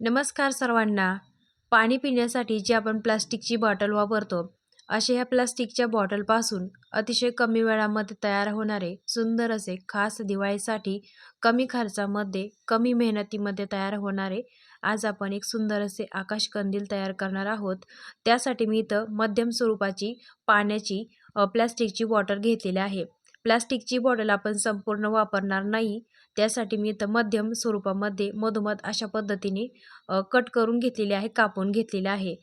नमस्कार सर्वांना. पाणी पिण्यासाठी जी आपण प्लास्टिकची बॉटल वापरतो अशा ह्या प्लास्टिकच्या बॉटलपासून अतिशय कमी वेळामध्ये तयार होणारे सुंदर असे खास दिवाळीसाठी कमी खर्चामध्ये कमी मेहनतीमध्ये तयार होणारे आज आपण एक सुंदर असे आकाशकंदील तयार करणार आहोत. त्यासाठी मी इथं मध्यम स्वरूपाची पाण्याची प्लास्टिकची बॉटल घेतलेली आहे. प्लास्टिकची बॉटल आपण संपूर्ण वापरणार नाही त्यासाठी मी इथं मध्यम स्वरूपामध्ये मधोमध अशा पद्धतीने कट करून घेतलेली आहे कापून घेतलेले आहे.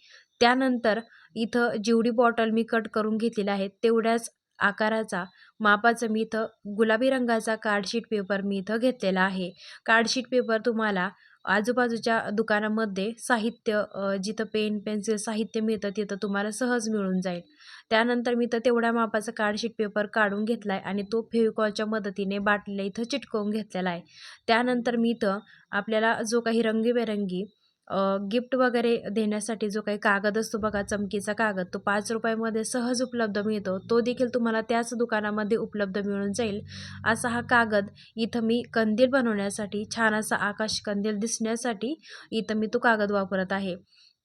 त्यानंतर इथं जेवढी बॉटल मी कट करून घेतलेली आहे तेवढ्याच आकाराचा मापाचं मी इथं गुलाबी रंगाचा कार्डशीट पेपर मी इथं घेतलेला आहे. कार्डशीट पेपर तुम्हाला आजूबाजूच्या दुकानामध्ये साहित्य जिथं पेन पेन्सिल साहित्य मिळतं तिथं तुम्हाला सहज मिळून जाईल. त्यानंतर मी तर तेवढ्या मापाचा कार्डशीट पेपर काढून घेतला आहे आणि तो फेविकॉलच्या मदतीने बाटलीला इथं चिटकवून घेतलेला आहे. त्यानंतर मी इथं आपल्याला जो काही रंगीबेरंगी गिफ्ट वगैरे देण्यासाठी जो काही कागद असतो बघा चमकीचा कागद तो पाच रुपयामध्ये सहज उपलब्ध मिळतो. तो देखील तुम्हाला त्याच दुकानामध्ये उपलब्ध मिळून जाईल. असा हा कागद इथं मी कंदील बनवण्यासाठी छान असा आकाश कंदील दिसण्यासाठी इथं मी तो कागद वापरत आहे.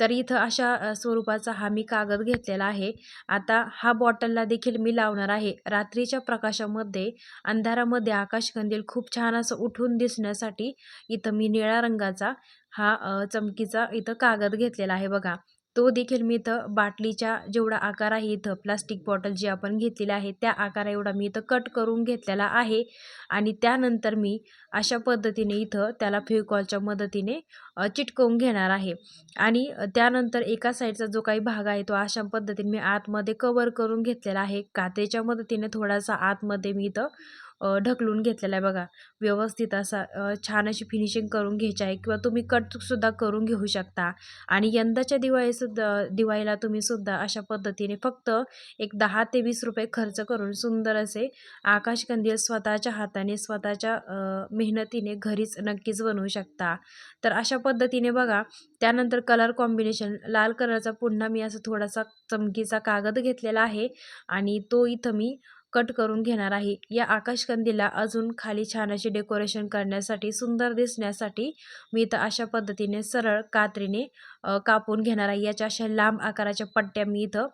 तर इथं अशा स्वरूपाचा हा मी कागद घेतलेला आहे. आता हा बॉटलला देखील मी लावणार आहे. रात्रीच्या प्रकाशामध्ये अंधारामध्ये आकाशकंदील खूप छान असं उठून दिसण्यासाठी इथं मी निळ्या रंगाचा हा चमकीचा इथं कागद घेतलेला आहे बघा. तो देखील मी इथं बाटलीच्या जेवढा आकार आहे इथं प्लास्टिक बॉटल जी आपण घेतलेली आहे त्या आकारा एवढा मी इथं कट करून घेतलेला आहे. आणि त्यानंतर मी अशा पद्धतीने इथं त्याला फेविकॉलच्या मदतीने चिटकवून घेणार आहे. आणि त्यानंतर एका साईडचा जो काही भाग आहे तो अशा पद्धतीने मी आतमध्ये कवर करून घेतलेला आहे कात्रीच्या मदतीने थोडासा आतमध्ये मी इथं ढकलून घेतलेला आहे बघा. व्यवस्थित असा छान अशी फिनिशिंग करून घ्यायची आहे किंवा तुम्ही कटसुद्धा करून घेऊ शकता. आणि यंदाच्या दिवाळीसुद्धा दिवाळीला तुम्ही सुद्धा अशा पद्धतीने फक्त एक दहा ते वीस रुपये खर्च करून सुंदर असे आकाशकंदील स्वतःच्या हाताने स्वतःच्या मेहनतीने घरीच नक्कीच बनवू शकता. तर अशा पद्धतीने बघा. त्यानंतर कलर कॉम्बिनेशन लाल कलरचा पुन्हा मी असं थोडासा चमकीचा कागद घेतलेला आहे. आणि तो इथं मी कट करून घेणार आहे. या आकाशकंदीला अजून खाली छान अशी डेकोरेशन करण्यासाठी सुंदर दिसण्यासाठी मी इथं अशा पद्धतीने सरळ कात्रीने कापून घेणार आहे. याच्या अशा लांब आकाराच्या पट्ट्या मी इथं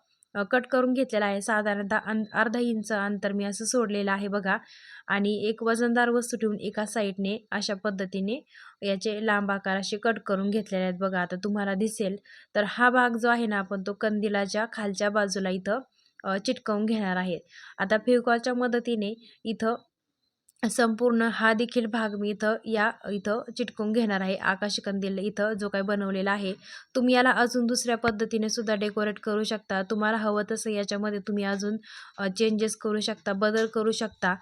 कट करून घेतलेला आहे साधारणतः अं अर्धा इंच अंतर मी असं सोडलेलं आहे बघा. आणि एक वजनदार वस्तू ठेवून एका साईडने अशा पद्धतीने याचे लांब आकार असे कट करून घेतलेले आहेत बघा. आता तुम्हाला दिसेल. तर हा भाग जो आहे ना आपण तो कंदिलाच्या खालच्या बाजूला इथं चिटकवून घेणार आहेत. आता फेविकॉलच्या मदतीने इथं संपूर्ण हा देखील भाग मी इथं या इथं चिटकवून घेणार आहे. आकाशकंदील इथं जो काही बनवलेला आहे तुम्ही याला अजून दुसऱ्या पद्धतीने सुद्धा डेकोरेट करू शकता. तुम्हाला हवं तसं याच्यामध्ये तुम्ही अजून चेंजेस करू शकता बदल करू शकता.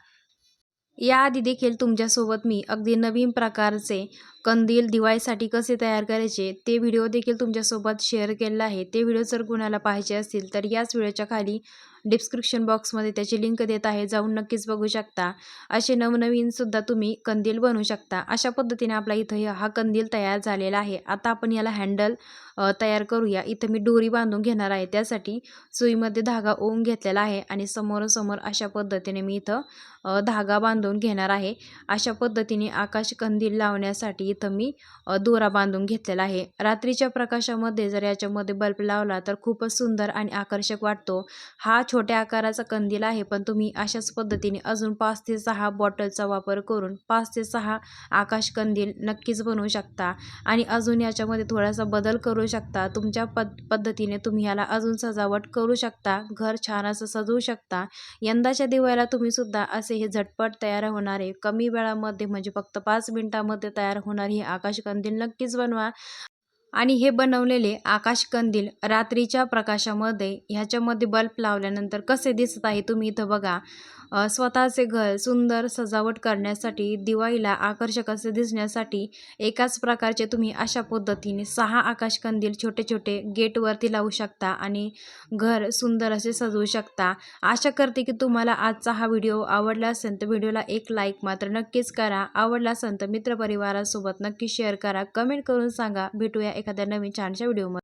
याआधी देखील तुमच्यासोबत मी अगदी नवीन प्रकारचे कंदील दिवाळीसाठी कसे तयार करायचे ते व्हिडिओ देखील तुमच्यासोबत शेअर केलेला आहे. ते व्हिडिओ जर कुणाला पाहायचे असतील तर याच व्हिडिओच्या खाली डिस्क्रिप्शन बॉक्समध्ये त्याची लिंक देत आहे जाऊन नक्कीच बघू शकता. असे नवनवीनसुद्धा तुम्ही कंदील बनवू शकता. अशा पद्धतीने आपला इथं हा कंदील तयार झालेला आहे. आता आपण याला हँडल तयार करूया. इथं मी दोरी बांधून घेणार आहे. त्यासाठी सुईमध्ये धागा ओवून घेतलेला आहे आणि समोरासमोर अशा पद्धतीने मी इथं धागा बांधून घेणार आहे. अशा पद्धतीने आकाश कंदील लावण्यासाठी इथं मी दोरा बांधून घेतलेला आहे. रात्रीच्या प्रकाशामध्ये जर याच्यामध्ये बल्ब लावला तर खूपच सुंदर आणि आकर्षक वाटतो. हा छोट्या आकाराचा कंदील आहे पण तुम्ही अशाच पद्धतीने अजून पाच ते सहा बॉटलचा वापर करून पाच ते सहा आकाश कंदील नक्कीच बनवू शकता. आणि अजून याच्यामध्ये थोडासा बदल करू शकता. तुमच्या पद पद्धतीने तुम्ही याला अजून सजावट करू शकता घर छान असं सजवू शकता. यंदाच्या दिवाळीला तुम्ही सुद्धा असे हे झटपट तयार होणारे कमी वेळामध्ये म्हणजे फक्त पाच मिनिटामध्ये तयार होणारे हे आकाश कंदील नक्कीच बनवा. आणि हे बनवलेले आकाश कंदील रात्रीच्या प्रकाशामध्ये ह्याच्यामध्ये बल्ब लावल्यानंतर कसे दिसत आहे तुम्ही इथं बघा. स्वतःचे घर सुंदर सजावट करण्यासाठी दिवाळीला आकर्षक असे दिसण्यासाठी एकाच प्रकारचे तुम्ही अशा पद्धतीने सहा आकाश कंदील छोटे छोटे गेटवरती लावू शकता आणि घर सुंदर असे सजवू शकता. आशा करते की तुम्हाला आजचा हा व्हिडिओ आवडला असेल तर व्हिडिओला एक लाईक मात्र नक्कीच करा. आवडला असेल तर मित्रपरिवारासोबत नक्की शेअर करा. कमेंट करून सांगा. भेटूया एखाद्या नवीन छानशा व्हिडिओमध्ये.